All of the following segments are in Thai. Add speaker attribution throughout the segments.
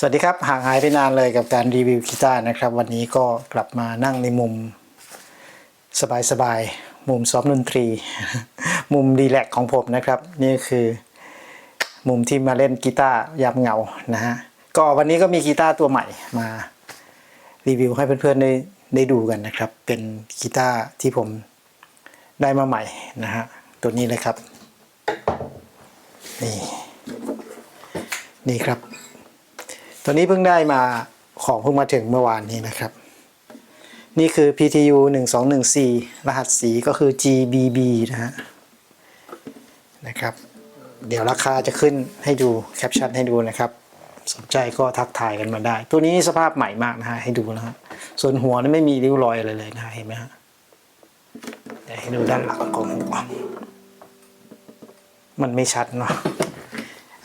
Speaker 1: สวัสดีครับห่างหายไปนานเลยกับการรีวิวกีตาร์นะครับ วันนี้ก็กลับมานั่งในมุมสบายๆมุมซ้อมดนตรี มุมรีแลกของผมนะครับ นี่คือมุมที่มาเล่นกีตาร์ยามเหงานะฮะก็วันนี้ก็มีกีตาร์ตัวใหม่มารีวิวให้เพื่อนๆได้ได้ดูกันนะครับ เป็นกีตาร์ที่ผมได้มาใหม่นะฮะตัวนี้เลยครับ นี่ นี่ครับ ตัวนี้เพิ่งได้มาของเพิ่งมาถึงเมื่อวานนี้นะครับ นี่คือ PTU 1214 รหัสสีก็คือ GBB นะฮะนะครับ เดี๋ยวราคาจะขึ้นให้ดูแคปชั่นให้ดูนะครับสนใจก็ทักทายกันมาได้ ตัวนี้สภาพใหม่มากนะฮะให้ดูนะฮะส่วนหัวนี่ไม่มีริ้วรอยอะไรเลยนะฮะเห็นไหมฮะเดี๋ยวให้ดูด้านหลังของหัวมันไม่ชัดเนาะ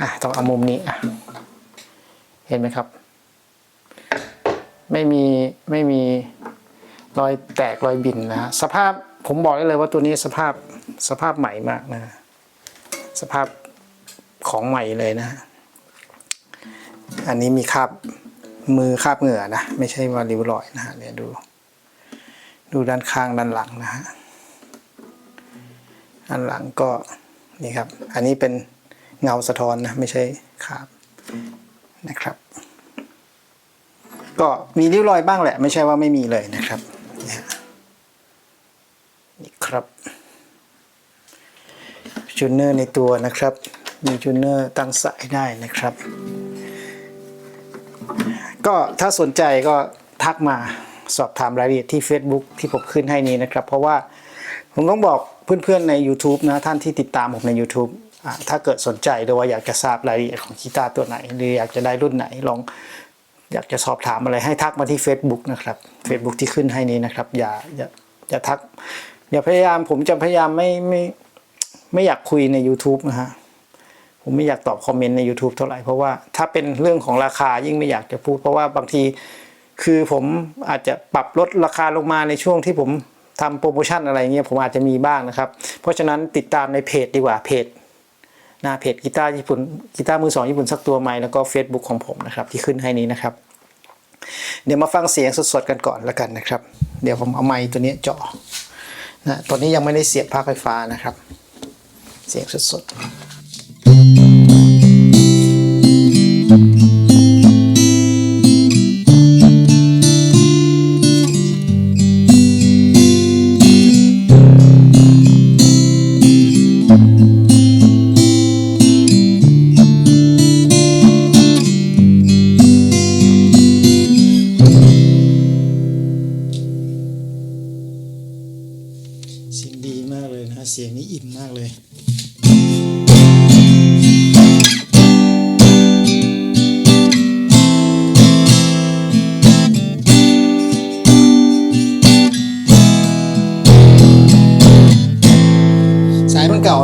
Speaker 1: อะต้องเอามุมนี้อะ เห็นไหมครับ ไม่มีไม่มีรอยแตกรอยบินนะฮะสภาพผมบอกได้เลยว่าตัวนี้สภาพสภาพใหม่มากนะ สภาพของใหม่เลยนะ อันนี้มีคราบมือคราบเหงื่อนะ ไม่ใช่ว่าริ้วรอยนะฮะเนี่ยดู ดูด้านข้างด้านหลังนะฮะด้านหลังก็นี่ครับ อันนี้เป็นเงาสะท้อนนะ ไม่ใช่คราบ นะครับ ก็มีริ้วรอยบ้างแหละ ไม่ใช่ว่าไม่มีเลยนะครับนี่ครับจูเนอร์ในตัวนะครับ มีจูเนอร์ตั้งสายได้นะครับ ก็ถ้าสนใจก็ทักมาสอบถามรายละเอียดที่ Facebook ที่ผมขึ้นให้นี้นะครับ เพราะว่าผมต้องบอกเพื่อนๆใน YouTube นะ ท่านที่ติดตามผมใน YouTube ถ้าเกิดสนใจหรือว่าอยากจะทราบรายละเอียดของกีตาร์ตัวไหน หรืออยากจะได้รุ่นไหนลองอยากจะสอบถามอะไรให้ทักมาที่ Facebook นะครับ Facebook ที่ขึ้นให้นี้นะครับ อย่าอย่าอย่าทัก อย่าพยายามผมจะพยายามไม่ไม่ไม่อยากคุยใน YouTube นะฮะผมไม่อยากตอบคอมเมนต์ใน YouTube เท่าไหร่เพราะว่าถ้าเป็นเรื่องของราคายิ่งไม่อยากจะพูด เพราะว่าบางทีคือผมอาจจะปรับลดราคาลงมาในช่วงที่ผมทำโปรโมชั่นอะไรเงี้ยผมอาจจะมีบ้างนะครับ เพราะฉะนั้นติดตามในเพจดีกว่าเพจ หน้าเพจกีตาร์ญี่ปุ่นกีตาร์มือสองญี่ปุ่นสักตัวไหมแล้วก็ Facebook ของผมนะครับที่ขึ้นให้นี้นะครับ เดี๋ยวมาฟังเสียงสดๆกันก่อนแล้วกันนะครับ เดี๋ยวผมเอาไม้ตัวนี้เจาะนะตัวนี้ยังไม่ได้เสียบภาคไฟฟ้านะครับ เสียงสดๆ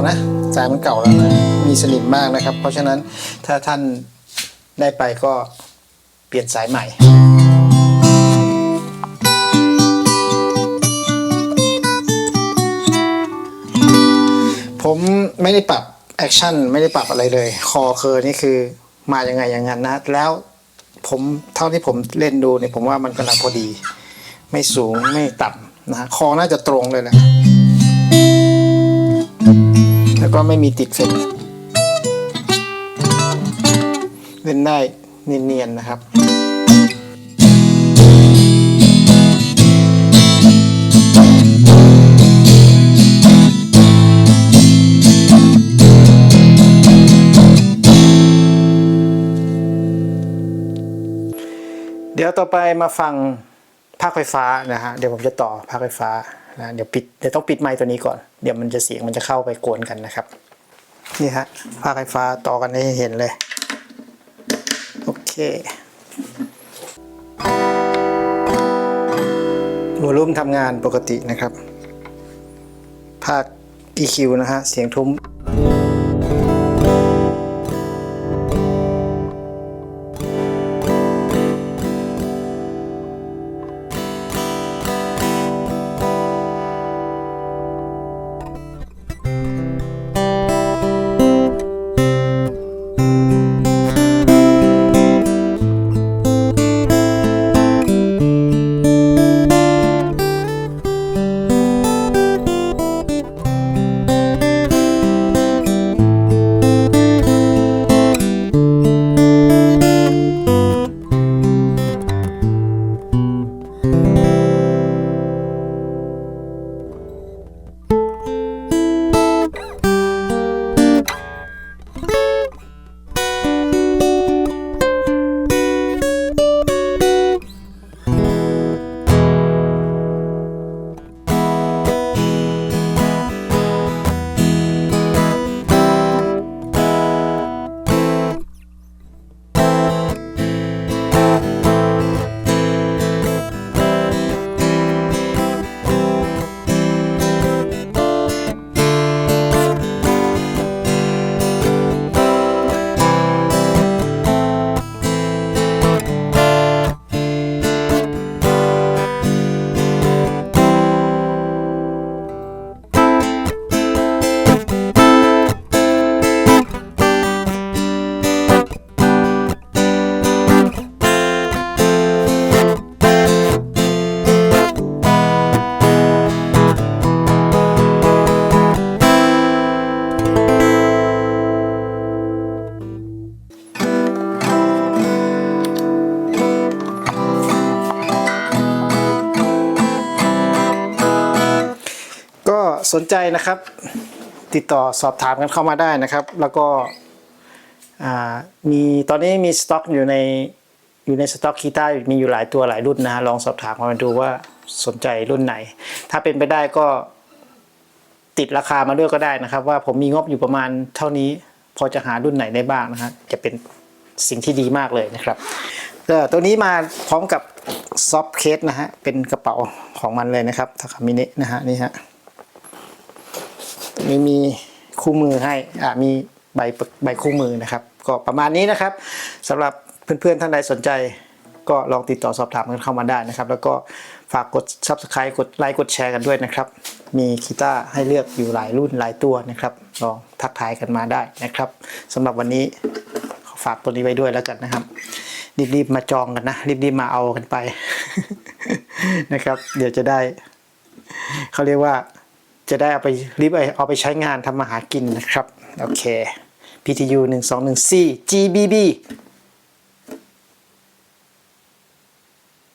Speaker 1: นเก่านะสายมันเก่าแล้วนะมีสนิมมากนะครับ เพราะฉะนั้นถ้าท่านได้ไปก็เปลี่ยนสายใหม่ผมไม่ได้ปรับแอคชั่นไม่ได้ปรับอะไรเลย คอเคอร์นี่คือมาอย่างไงอย่างนั้นนะ แล้วผมเท่าที่ผมเล่นดูเนี่ยผมว่ามันกำลังพอดี ไม่สูงไม่ต่ำนะฮะคอน่าจะตรงเลยแหละ แล้วก็ไม่มีติดเฟนเล่นได้เนียนๆนะครับเดี๋ยวต่อไปมาฟังภาคไฟฟ้านะฮะ เดี๋ยวผมจะต่อภาคไฟฟ้า นะเดี๋ยวปิดเดี๋ยวต้องปิดไมค์ตัวนี้ก่อน เดี๋ยวมันจะเสียงมันจะเข้าไปกวนกันนะครับ นี่ฮะภาคไฟฟ้าต่อกันให้เห็นเลย โอเควอลุ่มทำงานปกตินะครับ ภาค EQ นะฮะ เสียงทุ้ม สนใจนะครับ ติดต่อสอบถามกันเข้ามาได้นะครับ แล้วก็มีตอนนี้มีสต็อกอยู่ในอยู่ในสต็อกคีต้ามีอยู่หลายตัวหลายรุ่นนะฮะลองสอบถามมาดูว่าสนใจรุ่นไหน ถ้าเป็นไปได้ก็ติดราคามาด้วยก็ได้นะครับ ว่าผมมีงบอยู่ประมาณเท่านี้ พอจะหารุ่นไหนได้บ้างนะฮะจะเป็นสิ่งที่ดีมากเลยนะครับตัวนี้มาพร้อมกับซอฟเคสนะฮะเป็นกระเป๋าของมันเลยนะครับทาคามิเนะนะฮะนี่ฮะ มีมีคู่มือให้อ่ามีใบใบคู่มือนะครับ ก็ประมาณนี้นะครับสำหรับเพื่อนๆท่านใดสนใจก็ลองติดต่อสอบถามกันเข้ามาได้นะครับ แล้วก็ฝากกด subscribe กดไลค์กดแชร์กันด้วยนะครับ มีกีตาร์ให้เลือกอยู่หลายรุ่นหลายตัวนะครับ ลองทักทายกันมาได้นะครับสำหรับวันนี้ฝากตัวนี้ไว้ด้วยแล้วกันนะครับ รีบๆมาจองกันนะ รีบๆมาเอากันไปนะครับ เดี๋ยวจะได้ เขาเรียกว่า จะได้เอาไปรีบเอาไปใช้งานทำมาหากินนะครับ โอเค PTU 1 2 1 4 GBB